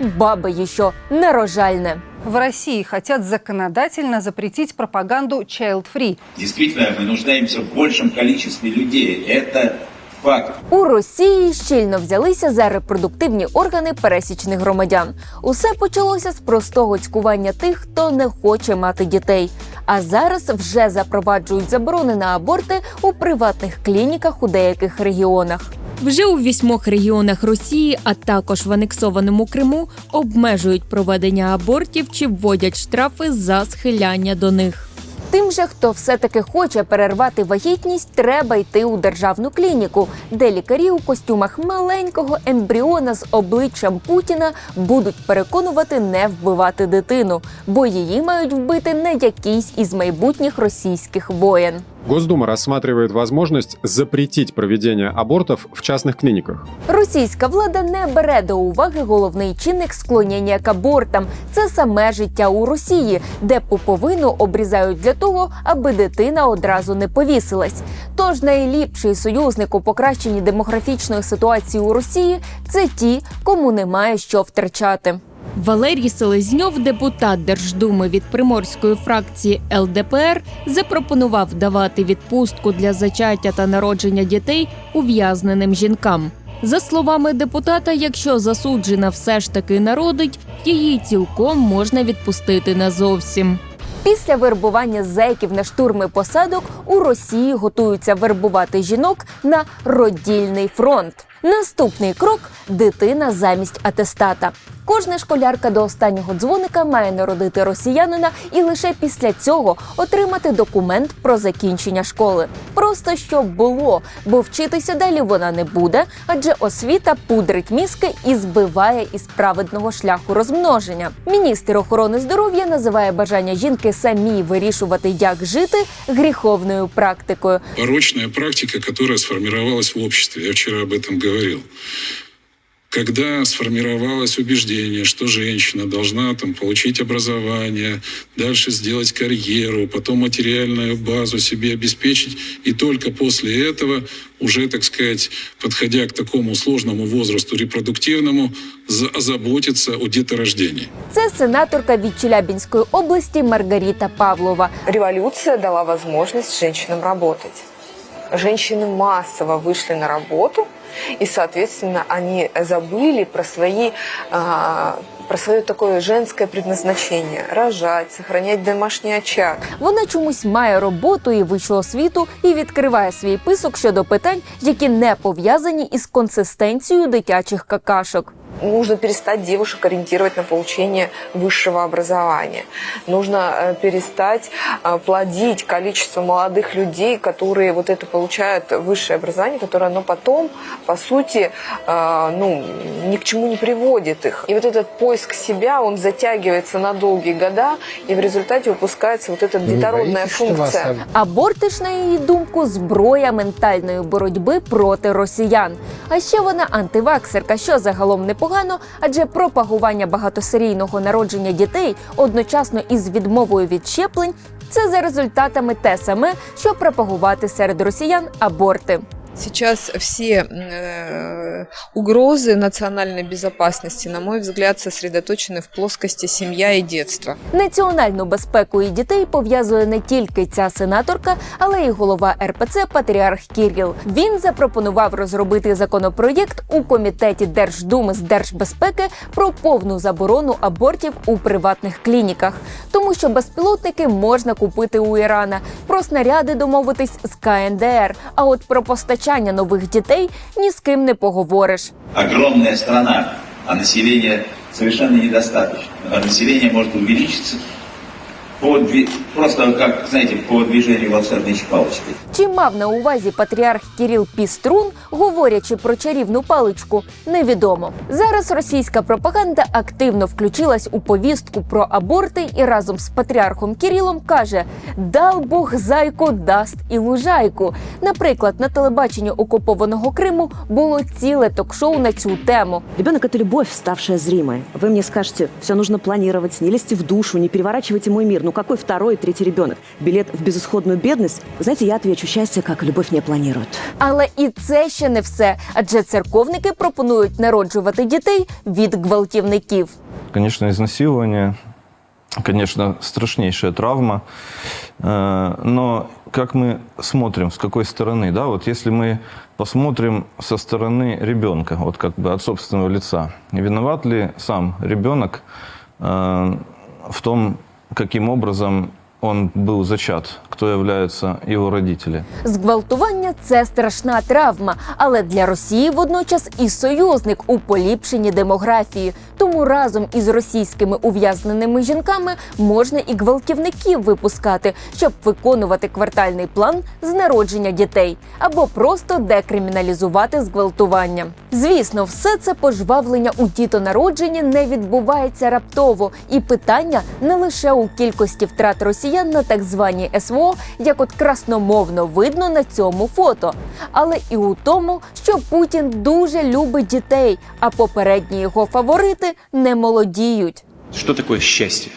баби еще нарожальне. В России хотят законодательно запретить пропаганду child-free. Действительно, мы нуждаемся в большем количестве людей. Это факт. У Росії щільно взялися за репродуктивні органи пересічних громадян. Усе почалося з простого цькування тих, хто не хоче мати дітей. А зараз вже запроваджують заборони на аборти у приватних клініках у деяких регіонах. Вже у вісьмох регіонах Росії, а також в анексованому Криму, обмежують проведення абортів чи вводять штрафи за схиляння до них. Тим же, хто все-таки хоче перервати вагітність, треба йти у державну клініку, де лікарі у костюмах маленького ембріона з обличчям Путіна будуть переконувати не вбивати дитину, бо її мають вбити не якийсь із майбутніх російських воєн. Госдума рассматривает возможность запретить проведение абортов в частных клиниках. Російська влада не бере до уваги головний чинник склонення к абортам. Це саме життя у Росії, де пуповину обрізають для того, аби дитина одразу не повісилась. Тож найліпший союзник у покращенні демографічної ситуації у Росії це ті, кому немає що втрачати. Валерій Селезньов, депутат Держдуми від приморської фракції ЛДПР, запропонував давати відпустку для зачаття та народження дітей ув'язненим жінкам. За словами депутата, якщо засуджена все ж таки народить, її цілком можна відпустити назовсім. Після вербування зеків на штурми посадок у Росії готуються вербувати жінок на родільний фронт. Наступний крок дитина замість атестата. Кожна школярка до останнього дзвоника має народити росіянина і лише після цього отримати документ про закінчення школи. Просто щоб було, бо вчитися далі вона не буде, адже освіта пудрить мізки і збиває із праведного шляху розмноження. Міністр охорони здоров'я називає бажання жінки самі вирішувати, як жити гріховною практикою. порочная практика, которая сформировалась в обществе. Я вчера об этом говорил. Когда сформировалось убеждение, что женщина должна там, получить образование, дальше сделать карьеру, потом материальную базу себе обеспечить, и только после этого уже, так сказать, подходя к такому сложному возрасту репродуктивному, за- озаботиться о деторождении. Це сенаторка від Челябінської області Маргарита Павлова. Революция дала возможность женщинам работать Женщины массово вышли на работу, и, соответственно, они забыли про свои а, про свое такое женское предназначение – рожать, сохранять домашний очаг. Вона чомусь має роботу і вищу освіту і відкриває свій писок щодо питань, які не пов'язані із консистенцією дитячих какашок. Нужно перестать девушек ориентировать на получение высшего образования. Нужно э, перестать э, плодить количество молодых людей, которые вот это получают высшее образование, которое оно потом, по сути, э, ну, ни к чему не приводит их. И вот этот поиск себя, он затягивается на долгие года, и в результате выпускается вот эта детородная функция. Аборти ж, на її думку, зброя ментальної боротьби проти росіян. А ще вона антиваксерка, що загалом непогано, адже пропагування багатосерійного народження дітей одночасно із відмовою від щеплень це за результатами те саме, що пропагувати серед росіян аборти. Сейчас все э, угрозы национальной безопасности, на мой взгляд, сосредоточены в плоскости семья и детство. Національну безпеку і дітей пов'язує не тільки ця сенаторка, але й голова РПЦ Патріарх Кіріл. Він запропонував розробити законопроєкт у комітеті Держдуми з держбезпеки про повну заборону абортів у приватних клініках, тому що безпілотники можна купити у Ірана, про снаряди домовитись з КНДР. А от про постачання нових дітей ні з ким не поговориш. Огромная страна, а населення совершенно недостаточно. А населення может увеличиться по, две- просто как, знаете, по движению волшебной палочки. Чи мав на увазі патріарх Кіріл Піструн, говорячи про чарівну паличку, невідомо. Зараз російська пропаганда активно включилась у повістку про аборти і разом з патріархом Кірілом каже: Дал Бог зайку даст і лужайку. Наприклад, на телебаченні окупованого Криму було ціле ток-шоу на цю тему. Ребенок – это любовь, ставшая зримой. Вы мне скажете, все нужно планировать, не лезьте в душу, не переворачивайте мой мир. Ну какой второй и третий ребенок? Билет в безысходную бедность? Знаете, я отвечу, счастье, как и любовь, не планируют. Але і це ще не все, адже церковники пропонують народжувати дітей від гвалтівників. Конечно, изнасилование, конечно, страшнейшая травма. Э, Но как мы смотрим, с какой стороны, да, вот если мы посмотрим со стороны ребенка, вот как бы от собственного лица, виноват ли сам ребенок э, в том, каким образом он был зачат, кто являются его родители? Зґвалтування це страшна травма, але для Росії водночас і союзник у поліпшенні демографії. Тому разом із російськими ув'язненими жінками можна і гвалтівників випускати, щоб виконувати квартальний план з народження дітей або просто декриміналізувати зґвалтування. Звісно, все це пожвавлення у дітонародженні не відбувається раптово, і питання не лише у кількості втрат росіян на так звані СВО, як от красномовно видно на цьому фото, але і у тому, що Путін дуже любить дітей, а попередні його фаворити не молодіють. Що таке счастье?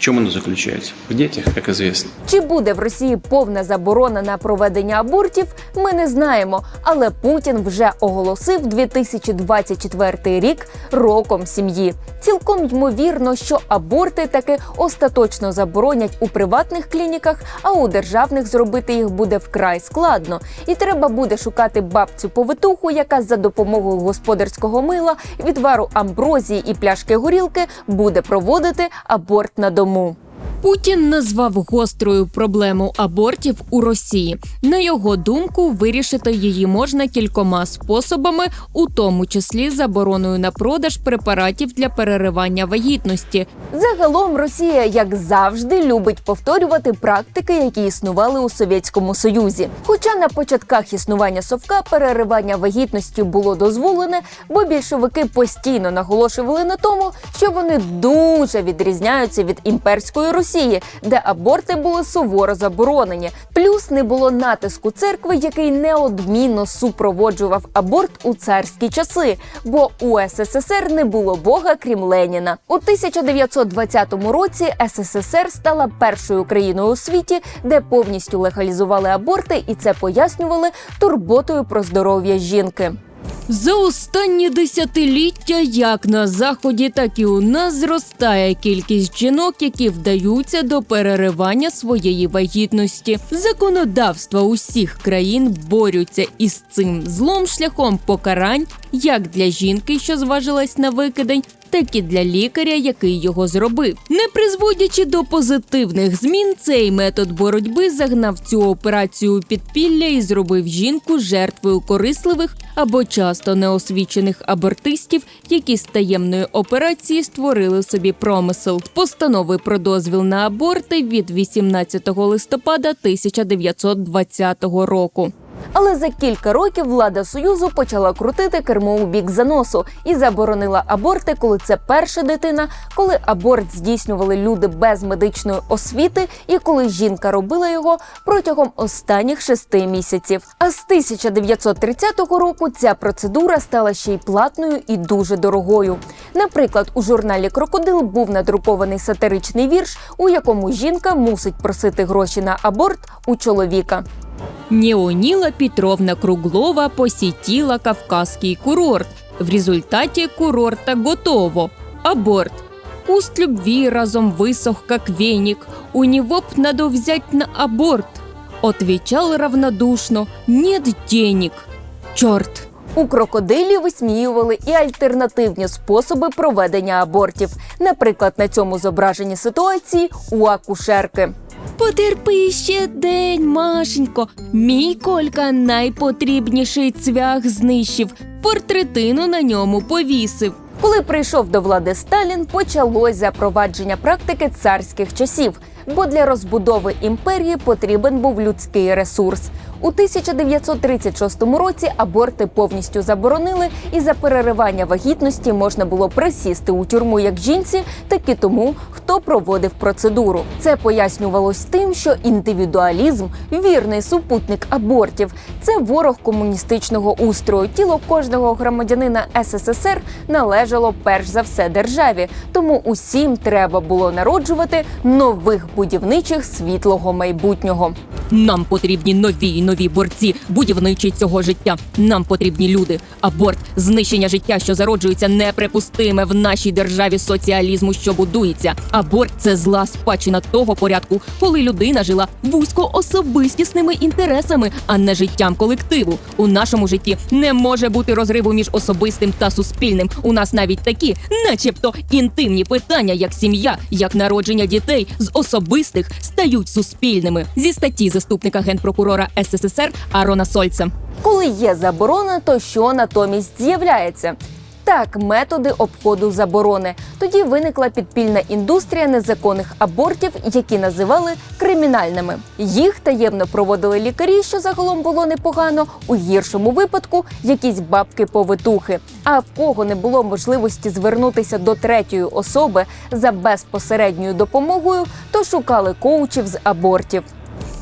Чем оно заключается? В детях, как известно. Чи буде в Росії повна заборона на проведення абортів, ми не знаємо. Але Путін вже оголосив 2024 рік роком сім'ї. Цілком ймовірно, що аборти таки остаточно заборонять у приватних клініках, а у державних зробити їх буде вкрай складно. І треба буде шукати бабцю повитуху, яка за допомогою господарського мила, відвару амброзії і пляшки горілки буде проводити аборт на дому. Тому. Путін назвав гострою проблему абортів у Росії. На його думку, вирішити її можна кількома способами, у тому числі забороною на продаж препаратів для переривання вагітності. Загалом Росія, як завжди, любить повторювати практики, які існували у Совєтському Союзі. Хоча на початках існування совка переривання вагітності було дозволене, бо більшовики постійно наголошували на тому, що вони дуже відрізняються від імперської Росії, де аборти були суворо заборонені. Плюс не було натиску церкви, який неодмінно супроводжував аборт у царські часи, бо у СССР не було Бога крім Леніна. У 1920 році СССР стала першою країною у світі, де повністю легалізували аборти, і це пояснювали турботою про здоров'я жінки. За останні десятиліття, як на заході, так і у нас зростає кількість жінок, які вдаються до переривання своєї вагітності. Законодавства усіх країн борються із цим злом шляхом покарань, як для жінки, що зважилась на викидень. Так і для лікаря, який його зробив, не призводячи до позитивних змін, цей метод боротьби загнав цю операцію у підпілля і зробив жінку жертвою корисливих або часто неосвічених абортистів, які з таємної операції створили собі промисел. Постанови про дозвіл на аборти від 18 листопада 1920 року. Але за кілька років влада союзу почала крутити кермо у бік заносу і заборонила аборти, коли це перша дитина, коли аборт здійснювали люди без медичної освіти, і коли жінка робила його протягом останніх шести місяців. А з 1930 року ця процедура стала ще й платною і дуже дорогою. Наприклад, у журналі Крокодил був надрукований сатиричний вірш, у якому жінка мусить просити гроші на аборт у чоловіка. Неонила Петровна Круглова посетила Кавказский курорт. В результате курорта готово. Аборт. Куст любви разом высох, как веник. У него б надо взять на аборт. Отвечал равнодушно, нет денег. Черт! У крокодилі висміювали і альтернативні способи проведення абортів. Наприклад, на цьому зображенні ситуації у акушерки. Потерпи ще день, Машенько. Мій колька найпотрібніший цвях знищив. Портретину на ньому повісив. Коли прийшов до влади Сталін, почалось запровадження практики царських часів, бо для розбудови імперії потрібен був людський ресурс. У 1936 році аборти повністю заборонили, і за переривання вагітності можна було присісти у тюрму як жінці, так і тому, хто проводив процедуру. Це пояснювалось тим, що індивідуалізм вірний супутник абортів. Це ворог комуністичного устрою. Тіло кожного громадянина СССР належало перш за все державі. Тому усім треба було народжувати нових будівничих світлого майбутнього. Нам потрібні нові і нові борці, будівничі цього життя. Нам потрібні люди. Аборт, знищення життя, що зароджується, неприпустиме в нашій державі соціалізму, що будується. Аборт це зла спадщина того порядку, коли людина жила вузькоособистісними інтересами, а не життям колективу. У нашому житті не може бути розриву між особистим та суспільним. У нас навіть такі, начебто, інтимні питання, як сім'я, як народження дітей з особистих стають суспільними. Зі статті заступника генпрокурора СССР Арона Сольца. Коли є заборона, то що натомість з'являється? Так, методи обходу заборони. Тоді виникла підпільна індустрія незаконних абортів, які називали кримінальними. Їх таємно проводили лікарі, що загалом було непогано. У гіршому випадку якісь бабки-повитухи. А в кого не було можливості звернутися до третьої особи за безпосередньою допомогою, то шукали коучів з абортів.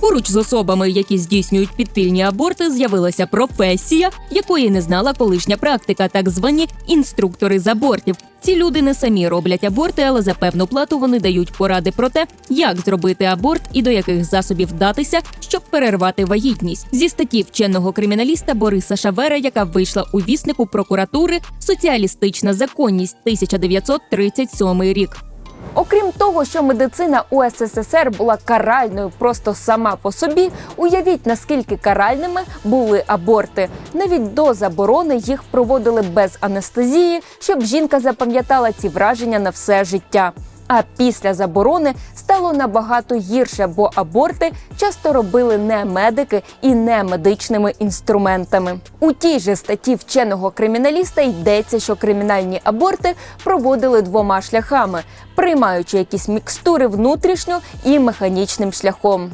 Поруч з особами, які здійснюють підпільні аборти, з'явилася професія, якої не знала колишня практика, так звані інструктори з абортів. Ці люди не самі роблять аборти, але за певну плату вони дають поради про те, як зробити аборт і до яких засобів вдатися, щоб перервати вагітність. Зі статті вченого криміналіста Бориса Шавера, яка вийшла у віснику прокуратури Соціалістична законність 1937 рік. Окрім того, що медицина у СССР була каральною просто сама по собі, уявіть наскільки каральними були аборти. Навіть до заборони їх проводили без анестезії, щоб жінка запам'ятала ці враження на все життя. А після заборони стало набагато гірше, бо аборти часто робили не медики і не медичними інструментами. У тій же статті вченого криміналіста йдеться, що кримінальні аборти проводили двома шляхами, приймаючи якісь мікстури внутрішньо і механічним шляхом.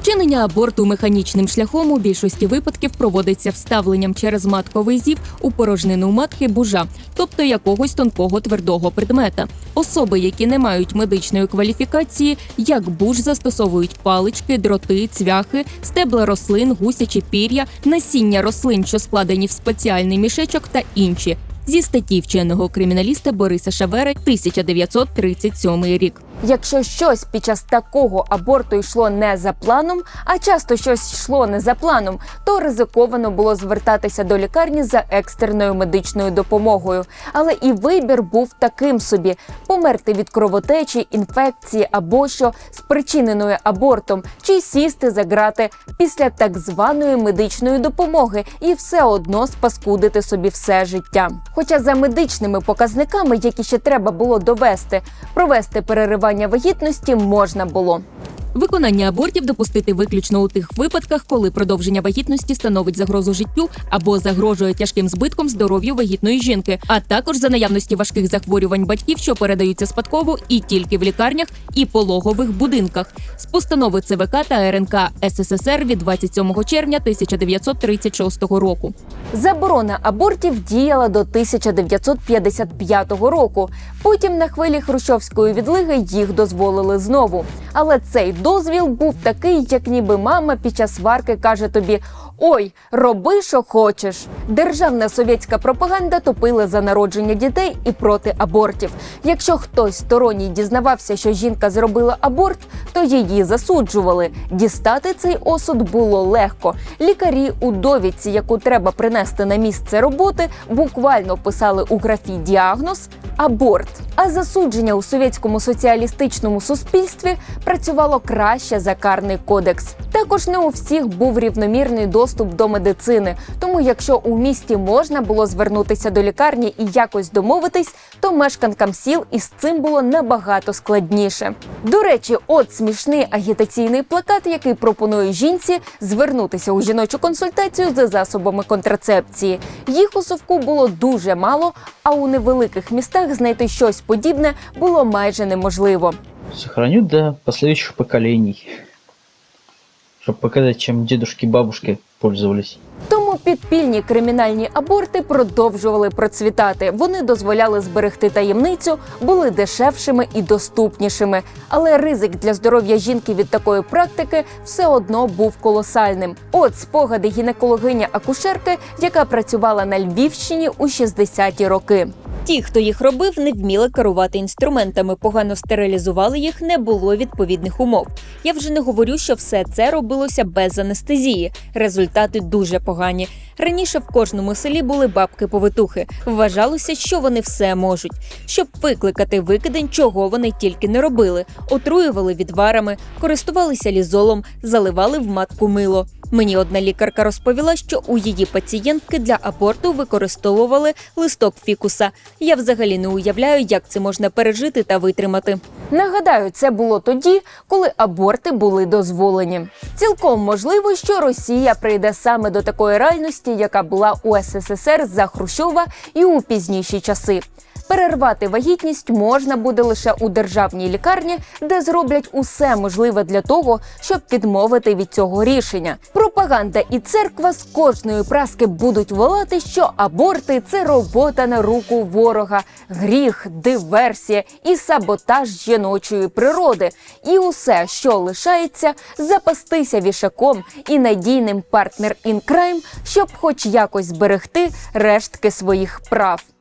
Вчинення аборту механічним шляхом у більшості випадків проводиться вставленням через матковий зів у порожнину матки бужа, тобто якогось тонкого твердого предмета. Особи, які не мають медичної кваліфікації, як буж застосовують палички, дроти, цвяхи, стебла рослин, гусячі пір'я, насіння рослин, що складені в спеціальний мішечок та інші. Зі статті вченого криміналіста Бориса Шавери 1937 рік. Якщо щось під час такого аборту йшло не за планом, а часто щось йшло не за планом, то ризиковано було звертатися до лікарні за екстреною медичною допомогою. Але і вибір був таким собі: померти від кровотечі, інфекції або що спричиненої абортом, чи сісти за грати після так званої медичної допомоги і все одно спаскудити собі все життя. Хоча за медичними показниками, які ще треба було довести, провести переривання вагітності можна було. Виконання абортів допустити виключно у тих випадках, коли продовження вагітності становить загрозу життю або загрожує тяжким збитком здоров'ю вагітної жінки, а також за наявності важких захворювань батьків, що передаються спадково і тільки в лікарнях і пологових будинках. З постанови ЦВК та РНК СССР від 27 червня 1936 року. Заборона абортів діяла до 1955 року. Потім на хвилі хрущовської відлиги їх дозволили знову. Але цей дозвіл був такий, як ніби мама під час сварки каже тобі: Ой, роби, що хочеш. Державна совєтська пропаганда топила за народження дітей і проти абортів. Якщо хтось сторонній дізнавався, що жінка зробила аборт, то її засуджували. Дістати цей осуд було легко. Лікарі у довідці, яку треба принести на місце роботи, буквально писали у графі діагноз аборт. А засудження у совєтському соціалістичному суспільстві працювало краще за карний кодекс. Також не у всіх був рівномірний доступ до медицини. Тому, якщо у місті можна було звернутися до лікарні і якось домовитись, то мешканкам сіл із цим було набагато складніше. До речі, от смішний агітаційний плакат, який пропонує жінці звернутися у жіночу консультацію за засобами контрацепції. Їх у совку було дуже мало, а у невеликих містах знайти щось подібне було майже неможливо. Сохраню до последующих поколений. Чтобы показать, чем дедушки и бабушки пользовались. Підпільні кримінальні аборти продовжували процвітати. Вони дозволяли зберегти таємницю, були дешевшими і доступнішими. Але ризик для здоров'я жінки від такої практики все одно був колосальним. От спогади гінекологиня акушерки, яка працювала на Львівщині у 60-ті роки. Ті, хто їх робив, не вміли керувати інструментами, погано стерилізували їх, не було відповідних умов. Я вже не говорю, що все це робилося без анестезії. Результати дуже погані. Раніше в кожному селі були бабки-повитухи. Вважалося, що вони все можуть. Щоб викликати викидень, чого вони тільки не робили: отруювали відварами, користувалися лізолом, заливали в матку мило. Мені одна лікарка розповіла, що у її пацієнтки для аборту використовували листок фікуса. Я взагалі не уявляю, як це можна пережити та витримати. Нагадаю, це було тоді, коли аборти були дозволені. Цілком можливо, що Росія прийде саме до такої реальності, яка була у СССР за Хрущова і у пізніші часи. Перервати вагітність можна буде лише у державній лікарні, де зроблять усе можливе для того, щоб відмовити від цього рішення. Пропаганда і церква з кожної праски будуть волати, що аборти це робота на руку ворога, гріх, диверсія і саботаж жіночої природи. І усе, що лишається, запастися вішаком і надійним партнер ін крайм, щоб хоч якось зберегти рештки своїх прав.